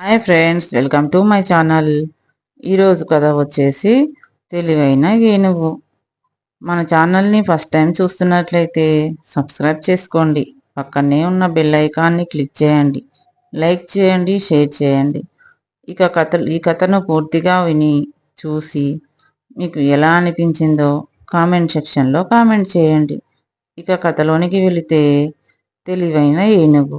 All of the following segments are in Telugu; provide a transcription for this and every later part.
Hi friends welcome to my channel. ఈరోజు కథ వచ్చేసి తెలివైన ఏనుగు. మన ఛానల్ని ఫస్ట్ టైం చూస్తున్నట్లయితే సబ్స్క్రైబ్ చేసుకోండి. పక్కనే ఉన్న బెల్ ఐకాన్ని క్లిక్ చేయండి. లైక్ చేయండి షేర్ చేయండి. ఇక కథ ఈ కథను పూర్తిగా విని చూసి మీకు ఎలా అనిపించిందో కామెంట్ సెక్షన్లో కామెంట్ చేయండి. ఇక కథలోనికి వెళితే తెలివైన ఏనుగు.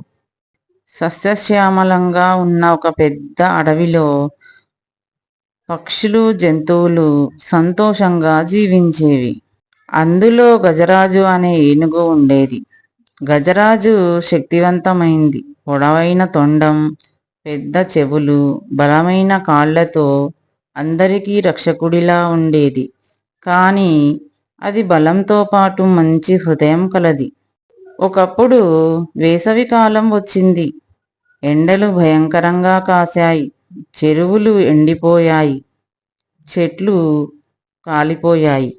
సస్యశ్యామలంగా ఉన్న ఒక పెద్ద అడవిలో పక్షులు జంతువులు సంతోషంగా జీవించేవి. అందులో గజరాజు అనే ఏనుగు ఉండేది. గజరాజు శక్తివంతమైంది. పొడవైన తొండం పెద్ద చెవులు బలమైన కాళ్ళతో అందరికీ రక్షకుడిలా ఉండేది. కానీ అది బలంతో పాటు మంచి హృదయం కలది. ఒకప్పుడు వేసవి కాలం వచ్చింది. ఎండలు భయంకరంగా కాశాయి. చెరువులు ఎండిపోయాయి. చెట్లు కాలిపోయాయి.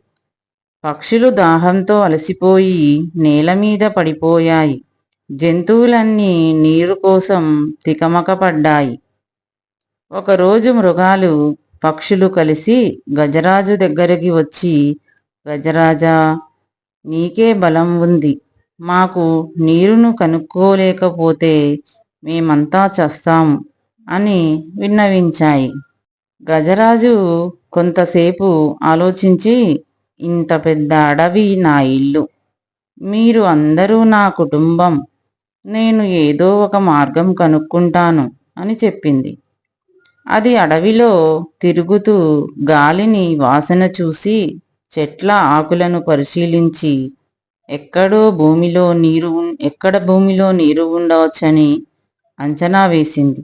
పక్షులు దాహంతో అలసిపోయి నేల మీద పడిపోయాయి. జంతువులన్నీ నీరు కోసం తికమకపడ్డాయి. ఒకరోజు మృగాలు పక్షులు కలిసి గజరాజు దగ్గరికి వచ్చి గజరాజా నీకే బలం ఉంది. మాకు నీరును కనుక్కోలేకపోతే మేమంతా చస్తాం అని విన్నవించాయి. గజరాజు కొంతసేపు ఆలోచించి ఇంత పెద్ద అడవి నా ఇల్లు. మీరు అందరూ నా కుటుంబం. నేను ఏదో ఒక మార్గం కనుక్కుంటాను అని చెప్పింది. అది అడవిలో తిరుగుతూ గాలిని వాసన చూసి చెట్ల ఆకులను పరిశీలించి ఎక్కడో భూమిలో నీరు ఎక్కడ భూమిలో నీరు ఉండవచ్చని అంచనా వేసింది.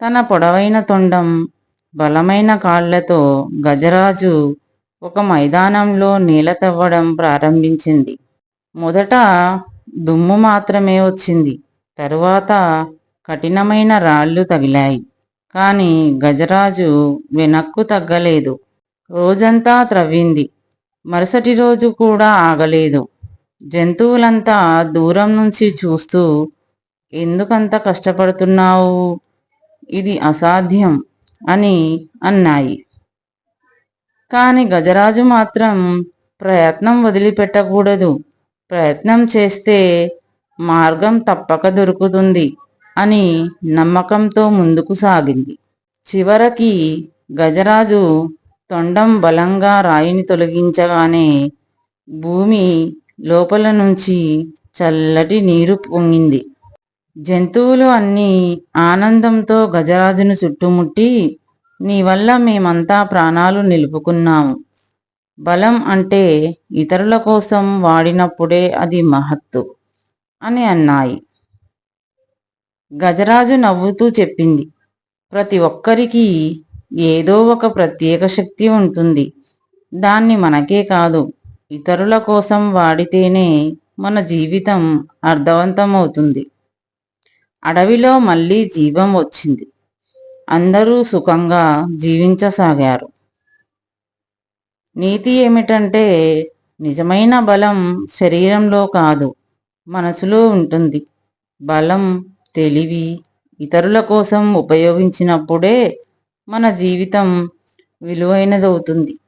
తన పొడవైన తొండం బలమైన కాళ్ళతో గజరాజు ఒక మైదానంలో నేల తవ్వడం ప్రారంభించింది. మొదట దుమ్ము మాత్రమే వచ్చింది. తరువాత కఠినమైన రాళ్ళు తగిలాయి. కాని గజరాజు వెనక్కు తగ్గలేదు. రోజంతా త్రవ్వింది. మరుసటి రోజు కూడా ఆగలేదు. జంతువులంతా దూరం నుంచి చూస్తూ ఎందుకంత కష్టపడుతున్నావు? ఇది అసాధ్యం అని అన్నాయి. కాని గజరాజు మాత్రం ప్రయత్నం వదిలిపెట్టకూడదు. ప్రయత్నం చేస్తే మార్గం తప్పక దొరుకుతుంది అని నమ్మకంతో ముందుకు సాగింది. చివరికి గజరాజు తొండం బలంగా రాయిని తొలగించగానే భూమి లోపల నుంచి చల్లటి నీరు పొంగింది. జంతువులు అన్నీ ఆనందంతో గజరాజును చుట్టుముట్టి నీ వల్ల మేమంతా ప్రాణాలు నిలుపుకున్నాము. బలం అంటే ఇతరుల కోసం వాడినప్పుడే అది మహత్తు అని అన్నాయి. గజరాజు నవ్వుతూ చెప్పింది. ప్రతి ఒక్కరికి ఏదో ఒక ప్రత్యేక శక్తి ఉంటుంది. దాన్ని మనకే కాదు ఇతరుల కోసం వాడితేనే మన జీవితం అర్థవంతమవుతుంది. అడవిలో మళ్ళీ జీవం వచ్చింది. అందరూ సుఖంగా జీవించసాగారు. నీతి ఏమిటంటే నిజమైన బలం శరీరంలో కాదు మనసులో ఉంటుంది. బలం తెలివి ఇతరుల కోసం ఉపయోగించినప్పుడే మన జీవితం విలువైనదవుతుంది.